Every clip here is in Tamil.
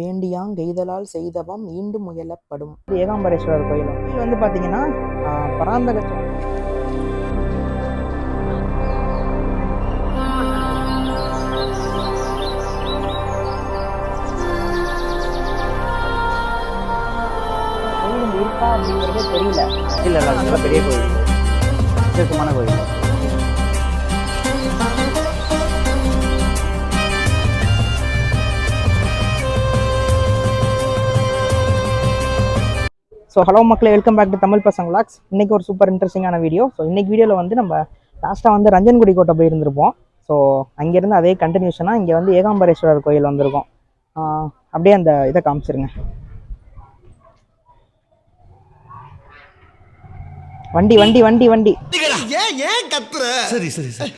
வேண்டியாங் கெய்தலால் செய்தவம் ஈண்டு முயலப்படும். ஏகாம்பரேஸ்வரர் கோயில். கோயில் வந்து பார்த்தீங்கன்னா பராந்தக இருக்கா அப்படிங்கிறதே தெரியல. இல்லை இல்லை நல்ல பெரிய கோயில். விசேஷமான கோயில். ஸோ ஹலோ மக்களே welcome back to Tamil Pasanga vlogs இன்னைக்கு ஒரு சூப்பர் இன்ட்ரெஸ்டிங்கான வீடியோ ஸோ இன்னைக்கு வீடியோவில் வந்து நம்ம லாஸ்ட்டாக வந்து ரஞ்சன்குடி கோட்டை போயிருந்திருப்போம். ஸோ அங்கேருந்து அதே கண்டினியூஷனாக இங்கே வந்து ஏகாம்பரேஸ்வரர் கோயில் வந்திருக்கோம். அப்படியே அந்த இதை காமிச்சிருங்க. வண்டி வண்டி வண்டி வண்டி. சரி சரி சரி.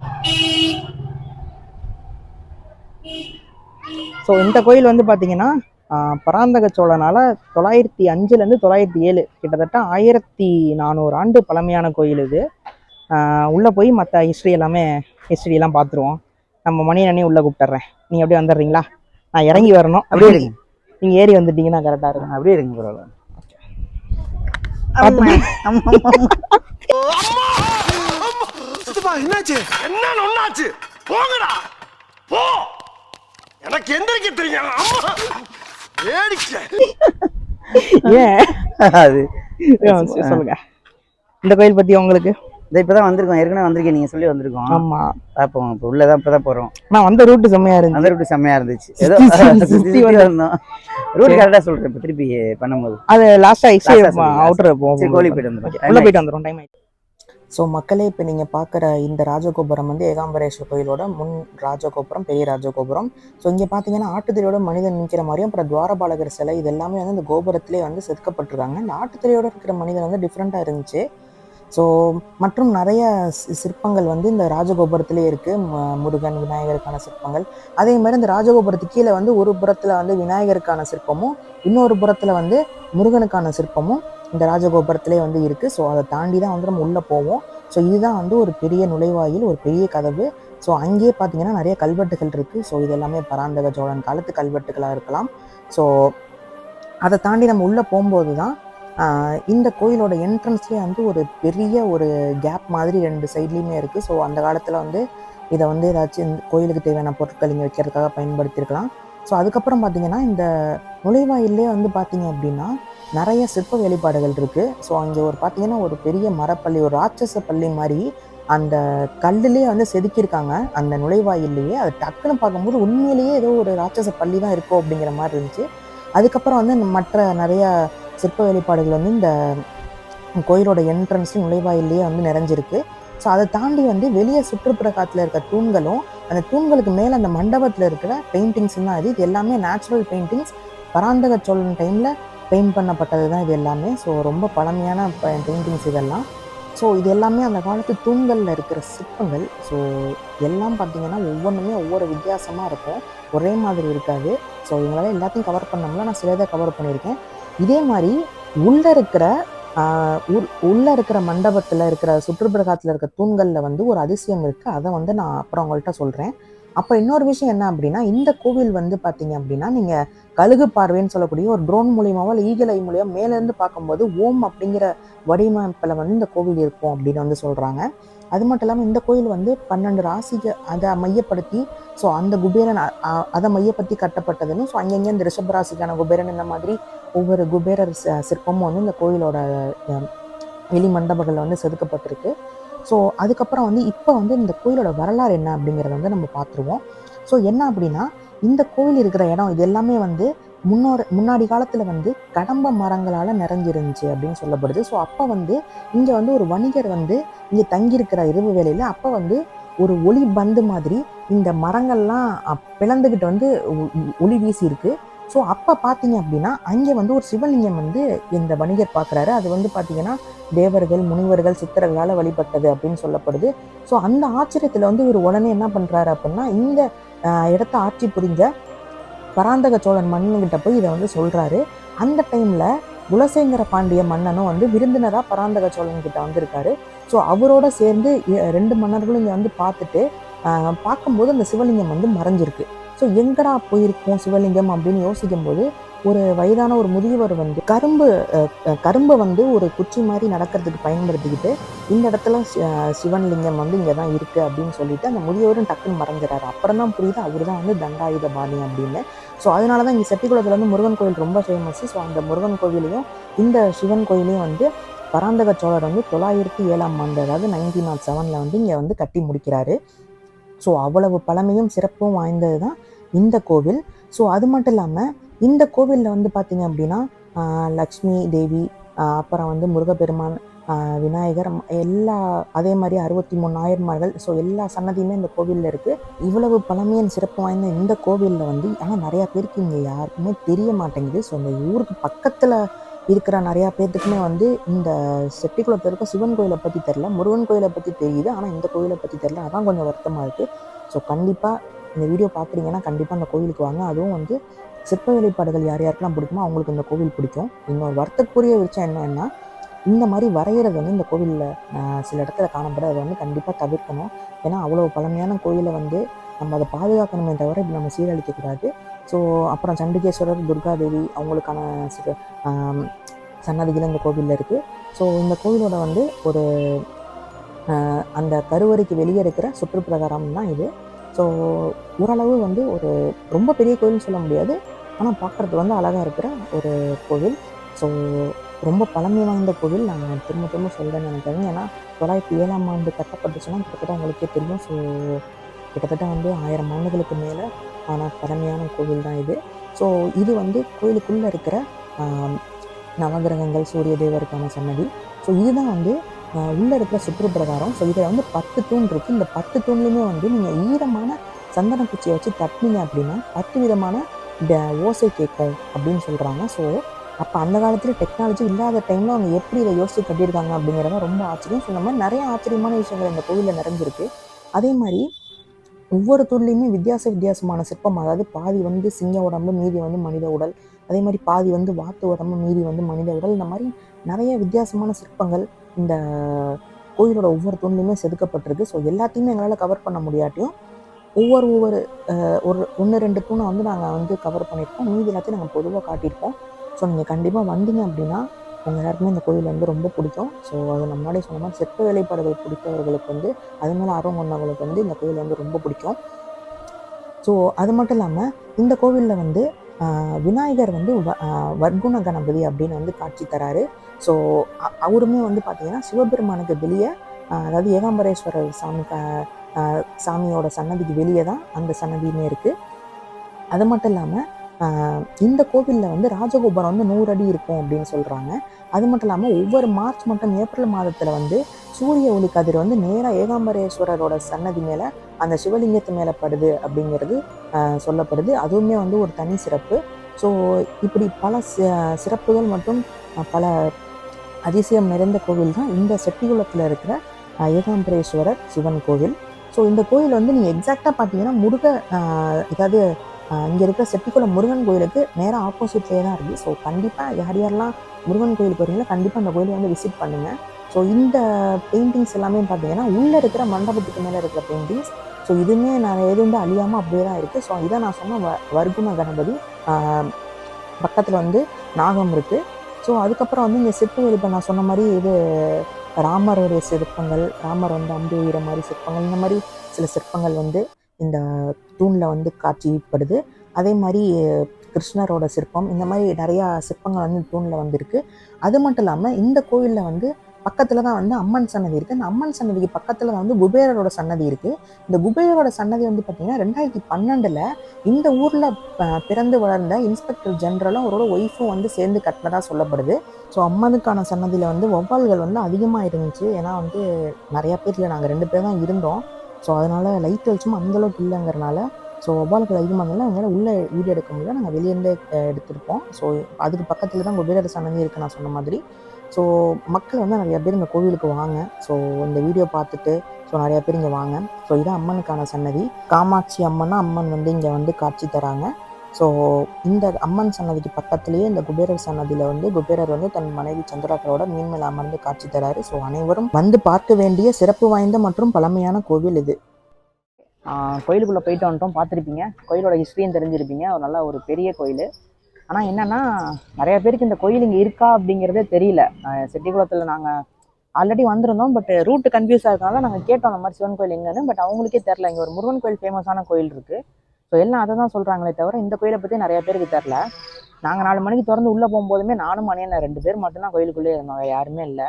ஸோ இந்த கோயில் வந்து பார்த்தீங்கன்னா பராந்தக சோழனால தொள்ளாயிரத்தி அஞ்சுலேருந்து தொள்ளாயிரத்தி ஏழு. கிட்டத்தட்ட ஆயிரத்தி நானூறு ஆண்டு பழமையான கோயில் இது. உள்ள போய் மற்ற ஹிஸ்ட்ரி எல்லாமே ஹிஸ்ட்ரி எல்லாம் பார்த்துருவோம் நம்ம மணி அண்ணி உள்ள கூப்பிட்டுறேன். நீங்க அப்படியே வந்துடுறீங்களா? நான் இறங்கி வரணும். அப்படியே இருங்க. நீங்க ஏறி வந்துட்டீங்கன்னா கரெக்டாக இருக்கும். அப்படியே இருங்க பரவாயில்ல. சித்தப்பா என்னாச்சு என்ன ஒண்ணாச்சு போங்கடா. போ. எனக்கு எந்திரிக்க தெரியும். ஏன் அது சரி, சொல்லுங்க இந்த கோயில் பத்தி உங்களுக்கு? இந்த இப்பதான் வந்திருக்கோம் ஏற்கனவே வந்திருக்கேன் நீங்க சொல்லி வந்திருக்கோம் ஆமா. பார்ப்போம் இப்போ உள்ளதான் இப்பதான் போறோம் நான் வந்த ரூட்டு செம்மையா இருந்துச்சு. அந்த ரூட் செம்மையா இருந்துச்சு. ஏதோ சுத்தி சுத்தி சுத்தி சுத்தி வந்து- வந்தோம். ரூட் கரெக்டா சொல்றேன் இப்போ திருப்பி பண்ணும்போது. அது லாஸ்டா எக்ஸை Last ஆ சொல்லுங்க. அவுட்டர் போகும் கோழி போயிட்டு வந்துடும் உள்ள போயிட்டு வந்துடும் டைம் ஆயிடுச்சு. ஸோ மக்களே இப்போ நீங்கள் பார்க்குற இந்த ராஜகோபுரம் வந்து ஏகாம்பரேஸ்வரர் கோயிலோட முன் ராஜகோபுரம் பெரிய ராஜகோபுரம். ஸோ இங்கே பார்த்தீங்கன்னா ஆட்டுத்திரையோட மனிதன் நிற்கிற மாதிரியும் அப்புறம் துவாரபாலகர் சிலை இது எல்லாமே வந்து இந்த கோபுரத்திலே வந்து செதுக்கப்பட்டிருக்காங்க. இந்த ஆட்டுத்திரையோட இருக்கிற மனிதன் வந்து டிஃப்ரெண்ட்டாக இருந்துச்சு. ஸோ மற்றும் நிறைய சிற்பங்கள் வந்து இந்த ராஜகோபுரத்திலே இருக்குது முருகன் விநாயகருக்கான சிற்பங்கள். அதே மாதிரி இந்த ராஜகோபுரத்துக்கு கீழே வந்து ஒரு புறத்தில் வந்து விநாயகருக்கான சிற்பமும் இன்னொரு புறத்தில் வந்து முருகனுக்கான சிற்பமும் இந்த ராஜகோபுரத்திலே வந்து இருக்குது ஸோ அதை தாண்டி தான் வந்து நம்ம உள்ளே போவோம். ஸோ இதுதான் வந்து ஒரு பெரிய நுழைவாயில் ஒரு பெரிய கதவு. ஸோ அங்கேயே பார்த்தீங்கன்னா நிறைய கல்வெட்டுகள் இருக்குது ஸோ இது எல்லாமே பராந்தக சோழன் காலத்து கல்வெட்டுகளாக இருக்கலாம். ஸோ அதை தாண்டி நம்ம உள்ளே போகும்போது தான் இந்த கோயிலோட என்ட்ரன்ஸ்லேயே வந்து ஒரு பெரிய ஒரு கேப் மாதிரி ரெண்டு சைட்லேயுமே இருக்குது ஸோ அந்த காலத்தில் வந்து இதை வந்து ஏதாச்சும் இந்த கோயிலுக்கு தேவையான பொருட்கள் இங்கே வைக்கிறதுக்காக பயன்படுத்தியிருக்கலாம். ஸோ அதுக்கப்புறம் பார்த்தீங்கன்னா இந்த நுழைவாயிலே வந்து பார்த்தீங்க அப்படின்னா நிறைய சிற்ப வெளிப்பாடுகள் இருக்குது ஸோ அங்கே ஒரு பார்த்தீங்கன்னா ஒரு பெரிய மரப்பள்ளி ஒரு ராட்சச பள்ளி மாதிரி அந்த கல்லுலேயே வந்து செதுக்கியிருக்காங்க. அந்த நுழைவாயிலேயே அது டக்குன்னு பார்க்கும்போது உண்மையிலேயே ஏதோ ஒரு ராட்சச பள்ளி தான் இருக்கும் அப்படிங்கிற மாதிரி இருந்துச்சு. அதுக்கப்புறம் வந்து இந்த மற்ற நிறைய சிற்ப வெளிப்பாடுகள் வந்து இந்த கோயிலோட என்ட்ரன்ஸ் நுழைவாயிலேயே வந்து நிறைஞ்சிருக்கு. ஸோ அதை தாண்டி வந்து வெளியே சுற்றுப்புறக்காட்டில் இருக்க தூண்களும் அந்த தூண்களுக்கு மேலே அந்த மண்டபத்தில் இருக்கிற பெயிண்டிங்ஸ் தான் அது இது எல்லாமே நேச்சுரல் பெயிண்டிங்ஸ் பராந்தக சோழன் டைமில் பெயிண்ட் பண்ணப்பட்டது தான் இது எல்லாமே. ஸோ ரொம்ப பழமையான பெயிண்டிங்ஸ் இதெல்லாம். ஸோ இது எல்லாமே அந்த காலத்து தூண்களில் இருக்கிற சிற்பங்கள். ஸோ எல்லாம் பார்த்தீங்கன்னா ஒவ்வொன்றுமே ஒவ்வொரு வித்தியாசமாக இருக்கும். ஒரே மாதிரி இருக்காது. ஸோ இவங்களால எல்லாத்தையும் கவர் பண்ணோம்னா நான் சிலதை கவர் பண்ணியிருக்கேன். இதே மாதிரி உள்ளே இருக்கிற உள் உள்ளே இருக்கிற மண்டபத்தில் இருக்கிற சுற்றுப்பிரகாரத்தில் இருக்கிற தூண்களில் வந்து ஒரு அதிசயம் இருக்குது அதை வந்து நான் அப்புறம் உங்கள்கிட்ட சொல்கிறேன் அப்போ இன்னொரு விஷயம் என்ன அப்படின்னா இந்த கோவில் வந்து பார்த்தீங்க அப்படின்னா நீங்கள் கழுகு பார்வைன்னு சொல்லக்கூடிய ஒரு ட்ரோன் மூலியமாவோ இல்லை ஈகல் ஐ மேலேருந்து பார்க்கும்போது ஓம் அப்படிங்கிற வடிவமைப்பில் வந்து இந்த கோவில் இருக்கும் அப்படின்னு வந்து சொல்கிறாங்க அது மட்டும் இல்லாமல் இந்த கோயில் வந்து பன்னெண்டு ராசிக அதை மையப்படுத்தி ஸோ அந்த குபேரன் அதை மையப்படுத்தி கட்டப்பட்டதுன்னு ஸோ அங்கங்கே இந்த ரிஷப ராசிக்கான குபேரன் இந்த மாதிரி ஒவ்வொரு குபேரர் சிற்பமும் வந்து இந்த கோயிலோட வெளி மண்டபங்களில் வந்து செதுக்கப்பட்டிருக்கு. ஸோ அதுக்கப்புறம் வந்து இப்போ வந்து இந்த கோயிலோட வரலாறு என்ன அப்படிங்கிறத வந்து நம்ம பார்த்துருவோம் ஸோ என்ன அப்படின்னா இந்த கோயில் இருக்கிற இடம் இது எல்லாமே வந்து முன்னோர் முன்னாடி காலத்தில் வந்து கடம்ப மரங்களால் நிறைஞ்சிருந்துச்சு அப்படின்னு சொல்லப்படுது. ஸோ அப்போ வந்து இங்கே வந்து ஒரு வணிகர் வந்து இங்கே தங்கியிருக்கிற இரவு வேலையில் அப்போ வந்து ஒரு ஒளி பந்து மாதிரி இந்த மரங்கள்லாம் பிளந்துக்கிட்டு வந்து ஒளி வீசியிருக்கு. ஸோ அப்போ பார்த்தீங்க அப்படின்னா அங்கே வந்து ஒரு சிவலிங்கம் வந்து இந்த வணிகர் பார்க்குறாரு அது வந்து பார்த்தீங்கன்னா தேவர்கள் முனிவர்கள் சித்தர்களால் வழிபட்டது அப்படின்னு சொல்லப்படுது. ஸோ அந்த ஆச்சரியத்தில் வந்து இவர் உடனே என்ன பண்ணுறாரு அப்படின்னா இந்த இடத்த ஆட்சி புரிஞ்ச பராந்தக சோழன் மன்னன்கிட்ட போய் இதை வந்து சொல்கிறாரு அந்த டைமில் குலசேங்கர பாண்டிய மன்னனும் வந்து விருந்தினராக பராந்தக சோழன் கிட்ட வந்திருக்காரு. ஸோ அவரோட சேர்ந்து ரெண்டு மன்னர்களும் இங்கே வந்து பார்த்துட்டு பார்க்கும்போது அந்த சிவலிங்கம் வந்து மறைஞ்சிருக்கு. ஸோ எங்கடா போயிருக்கோம் சிவலிங்கம் அப்படின்னு யோசிக்கும்போது ஒரு வயதான ஒரு முதியவர் வந்து கரும்பு கரும்பை வந்து ஒரு குச்சி மாதிரி நடக்கிறதுக்கு பயன்படுத்திக்கிட்டு இந்த இடத்துல சிவன் லிங்கம் வந்து இங்கே தான் இருக்குது அப்படின்னு சொல்லிட்டு அந்த முதியவரும் டக்குன்னு மறைஞ்சிடறாரு அப்புறம் தான் புரியுது அவர் தான் வந்து தண்டாயுத பாணி அப்படின்னு. ஸோ அதனால தான் இங்கே செட்டிக்குளத்தில் வந்து முருகன் கோயில் ரொம்ப ஃபேமஸ் ஸோ அந்த முருகன் கோவிலையும் இந்த சிவன் கோயிலையும் வந்து பராந்தக சோழர் வந்து தொள்ளாயிரத்தி ஏழாம் ஆண்டு அதாவது நைன்டீன் நாட் செவனில் வந்து இங்கே வந்து கட்டி முடிக்கிறாரு. ஸோ அவ்வளவு பழமையும் சிறப்பும் வாய்ந்தது தான் இந்த கோவில். ஸோ அது மட்டும் இல்லாமல் இந்த கோவிலில் வந்து பார்த்திங்க அப்படின்னா லக்ஷ்மி தேவி அப்புறம் வந்து முருகப்பெருமான் விநாயகர் எல்லா அதே மாதிரி அறுபத்தி மூணு நாயன்மார்கள். ஸோ எல்லா சன்னதியுமே இந்த கோவிலில் இருக்குது இவ்வளவு பழமையின் சிறப்பு வாய்ந்த இந்த கோவிலில் வந்து ஆனால் நிறையா பேருக்கு இங்கே யாருக்குமே தெரிய மாட்டேங்குது. ஸோ இந்த ஊருக்கு பக்கத்தில் இருக்கிற நிறையா பேர்த்துக்குமே வந்து இந்த செட்டிக்குளத்தில் இருக்க சிவன் கோயிலை பற்றி தெரில முருகன் கோயிலை பற்றி தெரியுது. ஆனால் இந்த கோயிலை பற்றி தெரில அதான் கொஞ்சம் வருத்தமாக இருக்குது ஸோ கண்டிப்பாக இந்த வீடியோ பார்க்குறீங்கன்னா கண்டிப்பாக அந்த கோவிலுக்கு வாங்க. அதுவும் வந்து சிற்ப வெளிப்பாடுகள் யார் யாருக்கெல்லாம் பிடிக்குமோ அவங்களுக்கு இந்த கோவில் பிடிக்கும். இன்னொரு வருத்தக்குரிய விஷயம் என்னென்னா இந்த மாதிரி வரைகிறது வந்து இந்த கோவிலில் சில இடத்துல காணப்படுறது அதை வந்து கண்டிப்பாக தவிர்க்கணும். ஏன்னா அவ்வளோ பழமையான கோயிலை வந்து நம்ம அதை பாதுகாக்கணுமே தவிர இப்படி நம்ம சீரழிக்கக்கூடாது ஸோ அப்புறம் சண்டிகேஸ்வரர் துர்காதேவி அவங்களுக்கான சன்னதிகள் இந்த கோவிலில் இருக்குது ஸோ இந்த கோவிலோட வந்து ஒரு அந்த கருவறைக்கு வெளியே இருக்கிற சுற்றுப்பிரகாரம் தான் இது. ஸோ ஓரளவு வந்து ஒரு ரொம்ப பெரிய கோவில்னு சொல்ல முடியாது. ஆனால் பார்க்குறதுக்கு வந்து அழகாக இருக்கிற ஒரு கோவில். ஸோ ரொம்ப பழமை வாய்ந்த கோவில். நான் திரும்ப திரும்ப சொல்கிறேன்னு நினைக்கிறேன் ஏன்னா தொள்ளாயிரத்தி ஏழாம் ஆண்டு கட்டப்பட்டுச்சுன்னா கிட்டத்தட்ட உங்களுக்கே தெரியும். ஸோ கிட்டத்தட்ட வந்து ஆயிரம் ஆண்டுகளுக்கு மேலே ஆனால் பழமையான கோவில் தான் இது. ஸோ இது வந்து கோயிலுக்குள்ளே இருக்கிற நவகிரகங்கள் சூரிய தேவருக்கான சன்னதி. ஸோ இதுதான் வந்து உள்ளே உள்ள இருக்கிற சுற்றுப்பிரகாரம். ஸோ இதில் வந்து பத்து தூண் இருக்குது இந்த பத்து தூண்லையுமே வந்து நீங்கள் ஈரமான சந்தன குச்சியை வச்சு தட்டினீங்க அப்படின்னா பத்து விதமான இந்த ஓசை கேட்கும் அப்படின்னு சொல்கிறாங்க ஸோ அப்போ அந்த காலத்தில் டெக்னாலஜி இல்லாத டைமில் அவங்க எப்படி இதை யோசித்து கட்டியிருக்காங்க அப்படிங்கிறத ரொம்ப ஆச்சரியம். ஸோ இந்த மாதிரி நிறைய ஆச்சரியமான விஷயங்கள் இந்த கோவிலில் நிறைஞ்சிருக்கு. அதே மாதிரி ஒவ்வொரு தூண்லேயுமே வித்தியாச வித்தியாசமான சிற்பம் அதாவது பாதி வந்து சிங்க உடம்பு மீதி வந்து மனித உடல். அதே மாதிரி பாதி வந்து வாத்து உடம்பு மீதி வந்து மனித உடல். இந்த மாதிரி நிறைய வித்தியாசமான சிற்பங்கள் இந்த கோயிலோட ஒவ்வொரு தூண்லையுமே செதுக்கப்பட்டிருக்கு. ஸோ எல்லாத்தையுமே எங்களால் கவர் பண்ண முடியாட்டியும் ஒவ்வொரு ஒவ்வொரு ஒரு ஒன்று ரெண்டு தூணை வந்து நாங்கள் வந்து கவர் பண்ணியிருக்கோம். மீதி எல்லாத்தையும் நாங்கள் பொதுவாக காட்டியிருக்கோம். ஸோ நீங்கள் கண்டிப்பாக வந்தீங்க அப்படின்னா உங்கள் எல்லாருக்குமே இந்த கோயில் வந்து ரொம்ப பிடிக்கும். ஸோ அது நம்ம முன்னாடியே சொன்ன மாதிரி சிற்ப வேலைப்பாடுகள் பிடித்தவர்களுக்கு வந்து அது மேலே ஆர்வம் கொண்டவங்களுக்கு வந்து இந்த கோயில் வந்து ரொம்ப பிடிக்கும். ஸோ அது மட்டும் இல்லாமல் இந்த கோவிலில் வந்து விநாயகர் வந்து வ- வர்க்குண கணபதி அப்படின்னு வந்து காட்சி தராரு. ஸோ அவருமே வந்து பார்த்தீங்கன்னா சிவபெருமானுக்கு வெளியே அதாவது ஏகாம்பரேஸ்வரர் சாமி க- சாமியோட சன்னதிக்கு வெளியே தான் அந்த சன்னதியுமே இருக்குது அது மட்டும் இல்லாமல் இந்த கோவிலில் வந்து ராஜகோபுரம் வந்து நூறு அடி இருக்கும் அப்படின்னு சொல்கிறாங்க அது மட்டும் இல்லாமல் ஒவ்வொரு மார்ச் மற்றும் ஏப்ரல் மாதத்தில் வந்து சூரிய ஒளி கதிர் வந்து நேராக ஏகாம்பரேஸ்வரரோட சன்னதி மேலே அந்த சிவலிங்கத்து மேலே படுது அப்படிங்கிறது சொல்லப்படுது. அதுவுமே வந்து ஒரு தனி சிறப்பு. ஸோ இப்படி பல சிறப்புகள் மற்றும் பல அதிசயம் நிறைந்த கோவில் தான் இந்த செட்டிகுளத்தில் இருக்கிற ஏகாம்பரேஸ்வரர் சிவன் கோவில். ஸோ இந்த கோயில் வந்து நீங்கள் எக்ஸாக்டாக பார்த்தீங்கன்னா முருக ஏதாவது இங்கே இருக்கிற செட்டிக்குளம் முருகன் கோயிலுக்கு நேராக ஆப்போசிட்லேயே தான் இருக்குது ஸோ கண்டிப்பாக யார் யாரெல்லாம் முருகன் கோயிலுக்கு வரீங்களோ கண்டிப்பாக அந்த கோயிலை வந்து விசிட் பண்ணுங்கள் ஸோ இந்த பெயிண்டிங்ஸ் எல்லாமே பார்த்தீங்கன்னா உள்ளே இருக்கிற மண்டபத்துக்கு மேலே இருக்கிற பெயிண்டிங்ஸ் ஸோ இதுவுமே நான் எது வந்து அழியாமல் அப்படியே தான் இருக்குது ஸோ இதை நான் சொன்ன வ வர்க்குண கணபதி பக்கத்தில் வந்து நாகம் இருக்குது ஸோ அதுக்கப்புறம் வந்து இங்கே சிற்ப இப்போ நான் சொன்ன மாதிரி இது ராமருடைய சிற்பங்கள் ராமர் வந்து அம்பு உயிர மாதிரி சிற்பங்கள் இந்த மாதிரி சில சிற்பங்கள் வந்து இந்த தூணில் வந்து காட்சிப்படுது அதே மாதிரி கிருஷ்ணரோட சிற்பம் இந்த மாதிரி நிறையா சிற்பங்கள் வந்து தூணில் வந்திருக்கு. அது மட்டும் இல்லாமல் இந்த கோயிலில் வந்து பக்கத்தில் தான் வந்து அம்மன் சன்னதி இருக்குது அந்த அம்மன் சன்னதிக்கு பக்கத்தில் தான் வந்து குபேரரோட சன்னதி இருக்குது இந்த குபேரரோட சன்னதி வந்து பார்த்திங்கன்னா ரெண்டாயிரத்தி பன்னெண்டில் இந்த ஊரில் பிறந்து வளர்ந்த இன்ஸ்பெக்டர் ஜென்ரலும் அவரோட ஒய்ஃபும் வந்து சேர்ந்து கட்டினதாக சொல்லப்படுது. ஸோ அம்மனுக்கான சன்னதியில் வந்து வௌவால்கள் வந்து அதிகமாக இருந்துச்சு. ஏன்னா வந்து நிறையா பேரில் நாங்கள் ரெண்டு பேர் தான் இருந்தோம். ஸோ அதனால் லைட் வெளிச்சமும் அந்தளவுக்கு இல்லைங்கிறனால ஸோ ஒவ்வாலுக்கு அதிகமாக இருந்தாலும் எங்களால் உள்ளே வீடியோ எடுக்க முடியல. நாங்கள் வெளியேருந்தே எடுத்திருப்போம். ஸோ அதுக்கு பக்கத்தில் தான் குபேரர் சன்னதி இருக்குது நான் சொன்ன மாதிரி. ஸோ மக்கள் வந்து நிறையா பேர் இந்த கோவிலுக்கு வாங்க. ஸோ இந்த வீடியோ பார்த்துட்டு ஸோ நிறையா பேர் இங்கே வாங்க. ஸோ இதான் அம்மனுக்கான சன்னதி. காமாட்சி அம்மன்னா அம்மன் வந்து இங்கே வந்து காட்சி தராங்க. ஸோ இந்த அம்மன் சன்னதிக்கு பக்கத்துலேயே இந்த குபேரர் சன்னதியில் வந்து குபேரர் வந்து தன் மனைவி சந்திராக்களோட மீன்மேல் அமர்ந்து காட்சி தராரு. ஸோ அனைவரும் வந்து பார்க்க வேண்டிய சிறப்பு வாய்ந்த மற்றும் பழமையான கோவில் இது. கோயிலுக்குள்ளே போயிட்டு வந்துட்டோம் பார்த்துருப்பீங்க. கோயிலோட ஹிஸ்ட்ரியும் தெரிஞ்சிருப்பீங்க. ஒரு நல்ல ஒரு பெரிய கோயில். ஆனால் என்னென்னா நிறைய பேருக்கு இந்த கோயில் இங்கே இருக்கா அப்படிங்கிறதே தெரியல. செட்டிக்குளத்தில் நாங்கள் ஆல்ரெடி வந்திருந்தோம் பட் ரூட் கன்ஃபியூஸ் ஆகிறதுனால நாங்கள் கேட்டோம் அந்த மாதிரி சிவன் கோயில் எங்கேன்னு? பட் அவங்களுக்கே தெரில இங்கே ஒரு முருகன் கோயில் ஃபேமஸான கோயில் இருக்குது ஸோ எல்லாம் அதை தான் சொல்கிறாங்களே தவிர இந்த கோயிலை பற்றி நிறைய பேருக்கு தெரில நாங்கள் நாலு மணிக்கு திறந்து உள்ளே போகும்போதுமே நானும் மணியன் ரெண்டு பேர் மட்டும்தான் கோயிலுக்குள்ளே இருந்தோம். யாருமே இல்லை.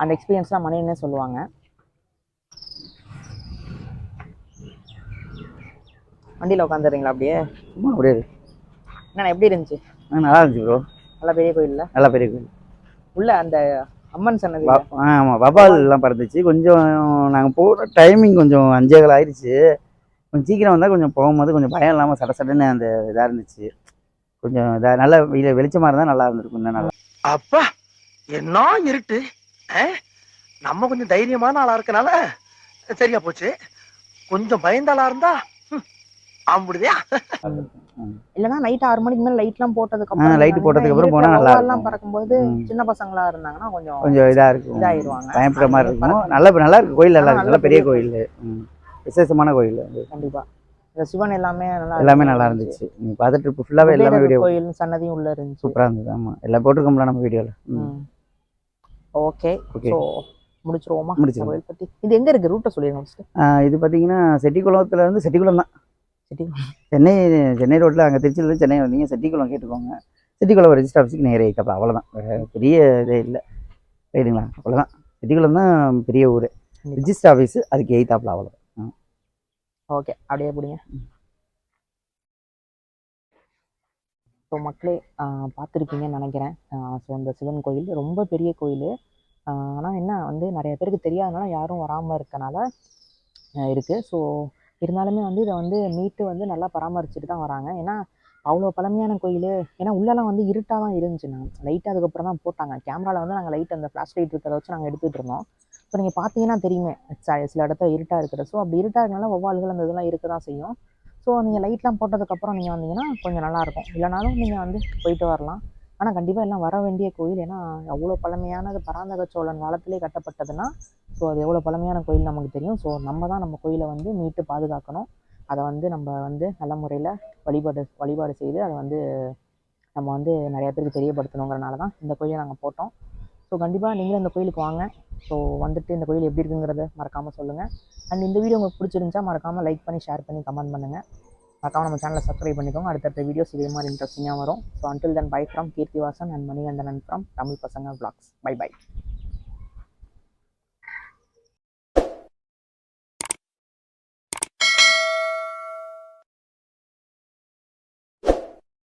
அந்த எக்ஸ்பீரியன்ஸ்லாம் மணியனே சொல்லுவாங்க. வண்டியில் உட்காந்துறீங்களா அப்படியே? சும்மா அப்படியே. என்னண்ணா எப்படி இருந்துச்சு? நல்லா இருந்துச்சு ப்ரோ நல்ல பெரிய கோயில்ல நல்லா பெரிய கோயில். உள்ள அந்த அம்மன் சன்னதி ஆமாம் வபால் எல்லாம் பறந்துச்சு. கொஞ்சம் நாங்கள் போகிற டைமிங் கொஞ்சம் அஞ்சேகால் ஆயிடுச்சு. கொஞ்சம் சீக்கிரம் வந்தால் கொஞ்சம் போகும்போது கொஞ்சம் பயம் இல்லாமல் சட சடன்னு அந்த இதாக இருந்துச்சு. கொஞ்சம் இதாக நல்ல வெளி வெளிச்சமாக இருந்தால் நல்லா இருந்திருக்கும் இன்னும் நல்லா. அப்பா என்ன இருட்டு? நம்ம கொஞ்சம் தைரியமான ஆளா இருக்கனால சரியா போச்சு. கொஞ்சம் பயந்த ஆளா இருந்தா ம், ஆம்பிடுதியா? இல்லைன்னா நைட் ஆறு மணிக்கு மேல லைட்லாம் போட்டதுக்கு ஆ, light போட்டதுக்கு அப்புறம் போனா நல்லா எல்லாம் இருக்கும். பறக்கும்போது. சின்ன பசங்களா இருந்தாங்கன்னா கொஞ்சம் கொஞ்சம் இதாக இருக்கும். இதாயிருவாங்க. பயப்படுற மாதிரி இருக்கும். நல்ல நல்லா இருக்கு கோயில் நல்லா இருக்கு. நல்ல பெரிய பெரிய கோயில். ம். விசேஷமான கோயில் அது. கண்டிப்பா. இந்த சிவன் எல்லாமே நல்லா எல்லாமே நல்லா இருந்துச்சு நீ பார்த்துட்டு இப்போ ஃபுல்லாகவே எல்லாமே வீடியோ கோயில் சன்னதியும் உள்ள இருந்துச்சு. சூப்பராக இருந்தது. ஆமாம் எல்லாம் போட்டிருக்கோம்ல நம்ம வீடியோவில் ஓகே. ஓகே. முடிச்சிருவோமா? முடிச்சிருவோம். கோயில் பத்தி. இது எங்க இருக்கு? ரூட்டை சொல்லிடுங்க இது பார்த்தீங்கன்னா செட்டிக்குளத்துல இருந்து செட்டிக்குளம் தான். சரி சென்னை சென்னை ரோட்டில் அங்கே திருச்சியிலேருந்து சென்னை வந்தீங்க செட்டிக்குளம் கேட்டுக்கோங்க. செட்டிக்குளம் ரெஜிஸ்டர் ஆஃபீஸுக்கு நேரே ஐட்டப்பா அவ்வளோதான் பெரிய இதே இல்லை. ரைட்டுங்களா அவ்வளோதான் செட்டிக்குளம் தான் பெரிய ஊர். ரிஜிஸ்டர் ஆஃபீஸு அதுக்கு எய்த்தாப்பில் அவ்வளோ ஓகே அப்படியே பிடிங்க. ஸோ மக்களே பார்த்துருப்பீங்கன்னு நினைக்கிறேன். ஸோ இந்த சிவன் கோயில் ரொம்ப பெரிய கோயில். ஆனால் என்ன வந்து நிறைய பேருக்கு தெரியாதனால யாரும் வராமல் இருக்கனால இருக்குது ஸோ இருந்தாலுமே வந்து இதை வந்து மீட்டு வந்து நல்லா பராமரிச்சுட்டு தான் வராங்க. ஏன்னா அவ்வளோ பழமையான கோயில். ஏன்னா உள்ளெல்லாம் வந்து இருட்டாக தான் இருந்துச்சு. நான் லைட் அதுக்கப்புறம் தான் போட்டாங்க. கேமராவில் வந்து நாங்கள் லைட் அந்த ஃப்ளாஷ் லைட் இருக்கிறத வச்சு நாங்கள் எடுத்துகிட்டு இருந்தோம். ஸோ நீங்கள் பார்த்தீங்கன்னா தெரியுமே ச- சில இடத்துல இருட்டாக இருக்கிறது ஸோ அப்படி இருட்டாக இருக்கனால வௌவால்கள் அந்த இதெல்லாம் இருக்க தான் செய்யும். ஸோ நீங்கள் லைட்லாம் போட்டதுக்கப்புறம் நீங்கள் வந்தீங்கன்னா கொஞ்சம் நல்லாயிருக்கும் இல்லைனாலும் நீங்கள் வந்து போயிட்டு வரலாம். ஆனால் கண்டிப்பாக எல்லாம் வர வேண்டிய கோயில் ஏன்னா அவ்வளோ பழமையானது பராந்தக சோழன் காலத்திலே கட்டப்பட்டதுன்னா ஸோ அது எவ்வளோ பழமையான கோயில் நமக்கு தெரியும். ஸோ நம்ம தான் நம்ம கோயிலை வந்து மீட்டு பாதுகாக்கணும். அதை வந்து நம்ம வந்து நல்ல முறையில் வழிபாடு வழிபாடு செய்து அதை வந்து நம்ம வந்து நிறையா பேருக்கு தெரியப்படுத்தணுங்கிறனால தான் இந்த கோயிலை நாங்கள் போட்டோம். ஸோ கண்டிப்பாக நீங்களும் இந்த கோயிலுக்கு வாங்க. ஸோ வந்துட்டு இந்த கோயில் எப்படி இருக்குங்கிறத மறக்காமல் சொல்லுங்கள் அண்ட் இந்த வீடியோ உங்களுக்கு பிடிச்சிருந்துச்சா மறக்காமல் லைக் பண்ணி ஷேர் பண்ணி கமெண்ட் பண்ணுங்கள் மறக்காமல் நம்ம சேனலை சப்ஸ்கிரைப் பண்ணிக்கோங்க. அடுத்தடுத்த வீடியோஸ் இதே மாதிரி இன்ட்ரெஸ்டிங்காக வரும். So until then bye from Keerthivasan and Manikandan from Tamil Pasanga vlogs. Bye by